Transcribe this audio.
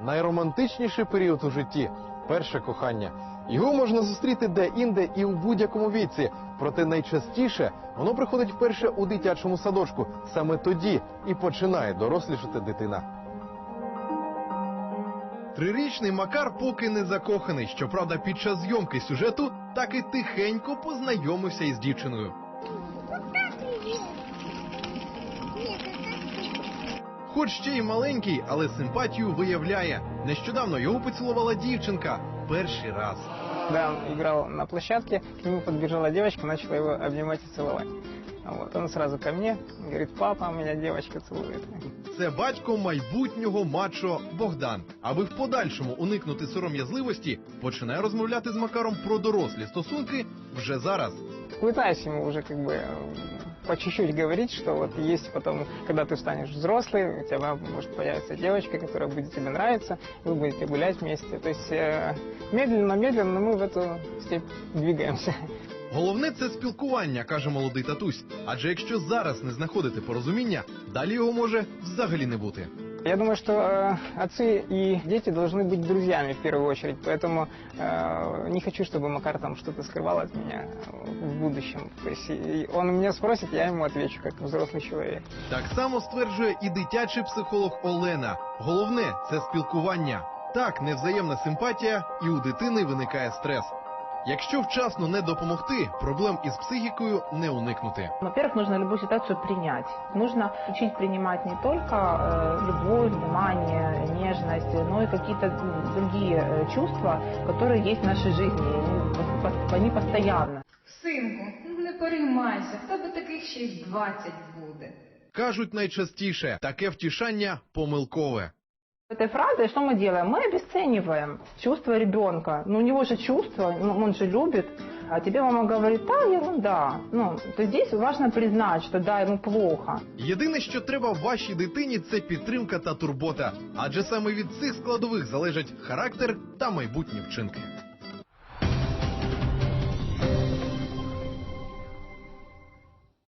найромантичніший період у житті перше кохання. Його можна зустріти де-інде і у будь-якому віці. Проте найчастіше воно приходить вперше у дитячому садочку. Саме тоді і починає дорослішати дитина. Трирічний Макар поки не закоханий. Щоправда, під час зйомки сюжету так і тихенько познайомився із дівчиною. Хоч ще й маленький, але симпатію виявляє. Нещодавно його поцілувала дівчинка перший раз. Когда он играл на площадке, к нему подбежала девочка, начала его обнимать и целовать. Вот. Он сразу ко мне, говорит, папа, меня девочка целует. Це батько майбутнього мачо Богдан. Аби в подальшому уникнути сором'язливості, починає розмовляти з Макаром про дорослі стосунки вже зараз. Пытаюсь ему уже как бы э, по чуть-чуть говорить, что вот есть потом, когда ты станешь взрослый, у тебя может появиться девочка, которая будет тебе нравиться, вы будете гулять вместе. То есть э, медленно-медленно мы в эту степь двигаемся. Головне це спілкування, каже молодий татусь. Адже якщо зараз не знаходити порозуміння, далі його може взагалі не бути. Я думаю, что э, отцы и дети должны быть друзьями в первую очередь, поэтому э, не хочу, чтобы Макар там что-то скрывал от меня э, в будущем. То есть и он меня спросит, я ему отвечу как взрослый человек. Так само стверджує і дитячий психолог Олена. Головне це спілкування. Так, невзаємна симпатія, і у дитини виникає стрес. Якщо вчасно не допомогти, проблем із психікою не уникнути. Во-первых, нужно любую ситуацию принять. Нужно учить принимать не только э, любовь, внимание, нежность, но и какие-то м, другие э, чувства, которые есть в нашей жизни. Они, пос- пос- они постоянно. Синку, ну не переймайся, в тебе таких ще й 20 буде. Кажуть найчастіше, таке втішання помилкове. Этой фразой что мы делаем? Мы обесцениваем чувства ребенка. Ну, у него же чувства, ну, он же любит. А тебе мама говорит, да, ерунда. Ну, то здесь важно признать, что да, ему плохо. Єдине, що треба вашій дитині, це підтримка та турбота, адже саме від цих складових залежать характер та майбутні вчинки.